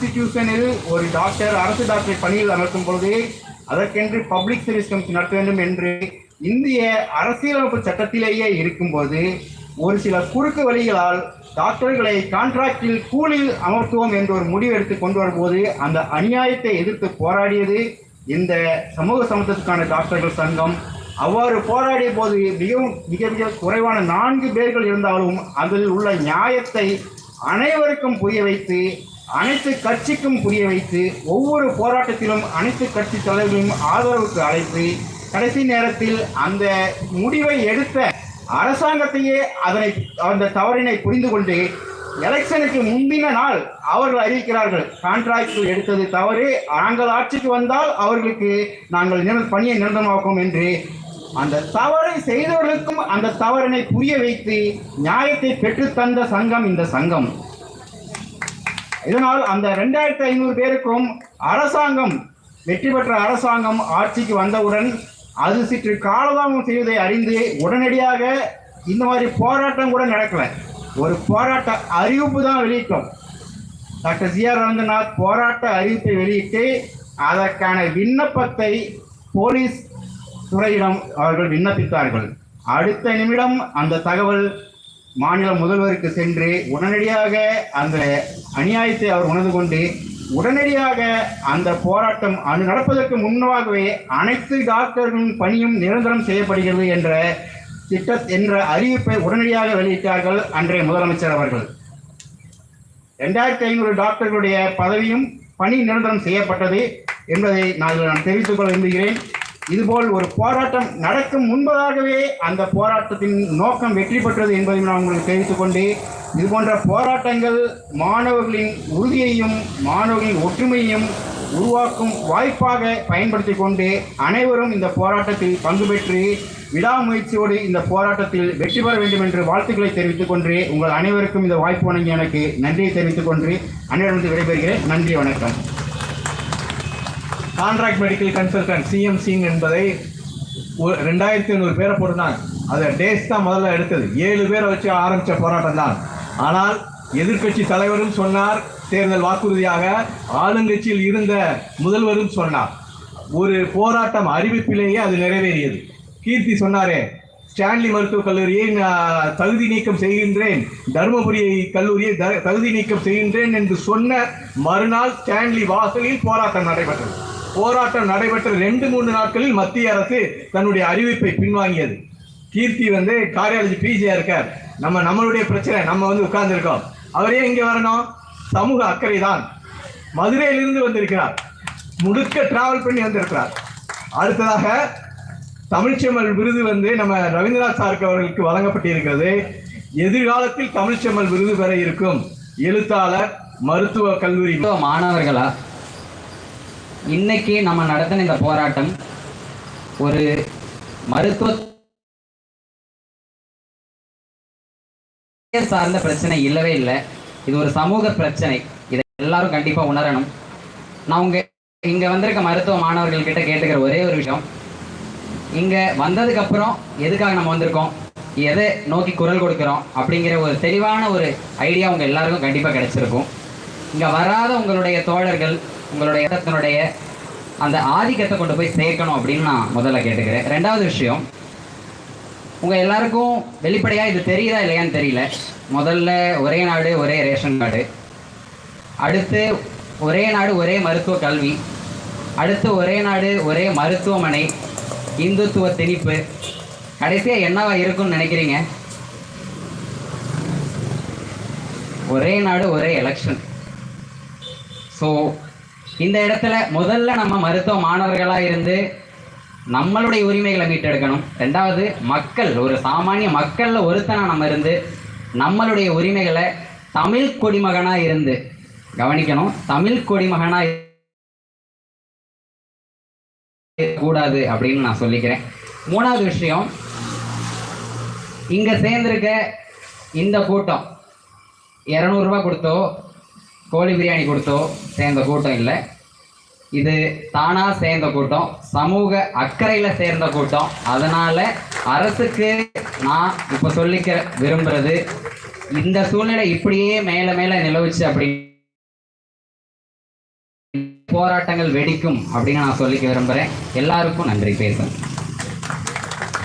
கான்ஸ்டிடியூஷனில் ஒரு டாக்டர் அரசு டாக்டரை பணியில் அமர்த்தும் பொழுது அதற்கென்று பப்ளிக் சர்வீஸ் கமிஷன் நடத்த வேண்டும் என்று இந்திய அரசியலமைப்பு சட்டத்திலேயே இருக்கும்போது ஒரு சில குறுக்கு வழிகளால் டாக்டர்களை கான்ட்ராக்டில் கூலில் அமர்த்துவோம் என்ற ஒரு முடிவு எடுத்து கொண்டு வரும்போது அந்த அநியாயத்தை எதிர்த்து போராடியது இந்த சமூக சமத்துவத்துக்கான டாக்டர்கள் சங்கம். அவ்வாறு போராடிய போது மிகவும் மிக மிக குறைவான நான்கு பேர்கள் இருந்தாலும் அதில் உள்ள நியாயத்தை அனைவருக்கும் புரிய வைத்து அனைத்து கட்சிக்கும் புரிய வைத்து ஒவ்வொரு போராட்டத்திலும் அனைத்து கட்சி தலைவர்களையும் ஆதரவுக்கு அழைத்து கடைசி நேரத்தில் அந்த முடிவை எடுத்த அரசாங்கத்தையே அதனை அந்த தவறினை புரிந்து கொண்டு எலெக்ஷனுக்கு முந்தின நாள் அவர்கள் அறிவிக்கிறார்கள் கான்ட்ராக்ட் எடுத்தது தவறு நாங்கள் ஆட்சிக்கு வந்தால் அவர்களுக்கு நாங்கள் நிர பணியை நிரந்தரமாக்கும் என்று அந்த தவறை செய்தவர்களுக்கும் அந்த தவறினை புரிய வைத்து நியாயத்தை பெற்றுத் தந்த சங்கம் இந்த சங்கம். இதனால் அந்த ரெண்டாயிரத்தி ஐநூறு பேருக்கும் அரசாங்கம் வெற்றி பெற்ற அரசாங்கம் ஆட்சிக்கு வந்தவுடன் அது சிற்று காலதாமம் செய்வதை அறிந்து உடனடியாக இந்த மாதிரி போராட்டம் கூட நடக்கல. ஒரு போராட்ட அறிவிப்பு தான் வெளியிட்டோம். டாக்டர் ஜி ஆர் ரங்கநாத் போராட்ட அறிவிப்பை வெளியிட்டு அதற்கான விண்ணப்பத்தை போலீஸ் துறையிடம் அவர்கள் விண்ணப்பித்தார்கள். அடுத்த நிமிடம் அந்த தகவல் மாநில முதல்வருக்கு சென்று உடனடியாக அந்த அநியாயத்தை அவர் உணர்ந்து கொண்டு உடனடியாக அந்த போராட்டம் அது நடப்பதற்கு முன்னாகவே அனைத்து டாக்டர்களின் பணியும் நிரந்தரம் செய்யப்படுகிறது என்ற திட்ட என்ற அறிவிப்பை உடனடியாக வெளியிட்டார்கள் அன்றைய முதலமைச்சர் அவர்கள். ரெண்டாயிரத்தி ஐநூறு டாக்டர்களுடைய பதவியும் பணி நிரந்தரம் செய்யப்பட்டது என்பதை நான் நான் தெரிவித்துக் கொள்ள விரும்புகிறேன். இதுபோல் ஒரு போராட்டம் நடக்கும் முன்பதாகவே அந்த போராட்டத்தின் நோக்கம் வெற்றி பெற்றது என்பதை நான் உங்களுக்கு தெரிவித்துக் கொண்டு இது போன்ற போராட்டங்கள் மாணவர்களின் உறுதியையும் மாணவர்களின் ஒற்றுமையையும் உருவாக்கும் வாய்ப்பாக பயன்படுத்தி கொண்டு அனைவரும் இந்த போராட்டத்தில் பங்கு பெற்று விடாமுயற்சியோடு இந்த போராட்டத்தில் வெற்றி பெற வேண்டும் என்று வாழ்த்துக்களை தெரிவித்துக் கொண்டு உங்கள் அனைவருக்கும் இந்த வாய்ப்பு வழங்கி எனக்கு நன்றியை தெரிவித்துக் கொண்டு அனைவரும் விடைபெறுகிறேன். நன்றி வணக்கம். கான்ட்ராக்ட் மெடிக்கல் கன்சல்டன்ட் சிஎம்சிங் என்பதை ஒரு ரெண்டாயிரத்தி ஐநூறு பேரை போட்டுனாங்க அதை டேஸ் தான் முதல்ல எடுத்தது. ஏழு பேரை வச்சு ஆரம்பித்த போராட்டம் தான். ஆனால் எதிர்க்கட்சி தலைவரும் சொன்னார். தேர்தல் வாக்குறுதியாக ஆளுங்கட்சியில் இருந்த முதல்வரும் சொன்னார். ஒரு போராட்டம் அறிவிப்பிலேயே அது நிறைவேறியது. கீர்த்தி சொன்னாரே ஸ்டான்லி மருத்துவக் கல்லூரியை நான் தகுதி நீக்கம் செய்கின்றேன். தருமபுரி கல்லூரியை த- தகுதி நீக்கம் செய்கின்றேன் என்று சொன்ன மறுநாள் ஸ்டான்லி வாசலில் போராட்டம் நடைபெற்றது. போராட்டம் நடைபெற்ற ரெண்டு மூன்று நாட்களில் மத்திய அரசு தன்னுடைய அறிவிப்பை பின்வாங்கியது. கீர்த்தி வந்து காரியாலஜி பிஜியா இருக்கார். நம்ம நம்மளுடைய பிரச்சனை நம்ம வந்து உட்கார்ந்துருக்கோம். அவரே இங்கே வரணும்? சமூக அக்கறை தான் மதுரையிலிருந்து வந்திருக்கிறார். முழுக்க டிராவல் பண்ணி வந்திருக்கிறார். அடுத்ததாக தமிழ்ச்செம்மல் விருது வந்து நம்ம ரவீந்திரநாத் சார்க்கு அவர்களுக்கு வழங்கப்பட்டிருக்கிறது. எதிர்காலத்தில் தமிழ்ச்செம்மல் விருது பெற இருக்கும் எழுத்தாளர் மருத்துவ கல்லூரி. மாணவர்களா இன்னைக்கு நம்ம நடத்தின இந்த போராட்டம் ஒரு மருத்துவ சார்ந்த பிரச்சனை இல்லவே இல்லை. இது ஒரு சமூக பிரச்சனை. இதை எல்லாரும் கண்டிப்பா உணரணும். நான் உங்க இங்க வந்திருக்க மருத்துவ மாணவர்கள் கிட்ட கேட்டுக்கிற ஒரே ஒரு விஷயம். இங்க வந்ததுக்கு அப்புறம் எதுக்காக நம்ம வந்திருக்கோம்? எதை நோக்கி குரல் கொடுக்குறோம்? அப்படிங்கிற ஒரு தெளிவான ஒரு ஐடியா உங்க எல்லாருக்கும் கண்டிப்பா கிடைச்சிருக்கும். இங்க வராத உங்களுடைய தோழர்கள் உங்களுடைய இடத்தினுடைய அந்த ஆதிக்கத்தை கொண்டு போய் சேர்க்கணும் அப்படின்னு நான் முதல்ல கேட்டுக்கிறேன். ரெண்டாவது விஷயம் உங்கள் எல்லாருக்கும் வெளிப்படையாக இது தெரியுதா இல்லையான்னு தெரியல. முதல்ல ஒரே நாடு ஒரே ரேஷன் கார்டு. அடுத்து ஒரே நாடு ஒரே மருத்துவ கல்வி. அடுத்து ஒரே நாடு ஒரே மருத்துவமனை. இந்துத்துவ திணிப்பு. கடைசியாக என்னவா இருக்கும்னு நினைக்கிறீங்க? ஒரே நாடு ஒரே எலெக்ஷன் ஸோ இந்த இடத்துல முதல்ல நம்ம மருத்துவ மாணவர்களாக இருந்து நம்மளுடைய உரிமைகளை மீட்டெடுக்கணும். ரெண்டாவது மக்கள் ஒரு சாமானிய மக்களில் ஒருத்தனாக நம்ம இருந்து நம்மளுடைய உரிமைகளை தமிழ் குடிமகனாக இருந்து கவனிக்கணும். தமிழ் குடிமகனாக கூடாது அப்படின்னு நான் சொல்லிக்கிறேன். மூணாவது விஷயம் இங்கே சேர்ந்திருக்க இந்த கூட்டம் இரநூறுபா கொடுத்தோ கோழி பிரியாணி கொடுத்தோ சேர்ந்த கூட்டம் இல்லை. இது தானாக சேர்ந்த கூட்டம் சமூக அக்கறையில் சேர்ந்த கூட்டம் அதனால் அரசுக்கு நான் இப்போ சொல்லிக்க விரும்புகிறது இந்த சூழ்நிலை இப்படியே மேலே மேலே நிலவுச்சு அப்படி போராட்டங்கள் வெடிக்கும் அப்படின்னு நான் சொல்லிக்க விரும்புகிறேன் எல்லாருக்கும் நன்றி பேசுகிறேன்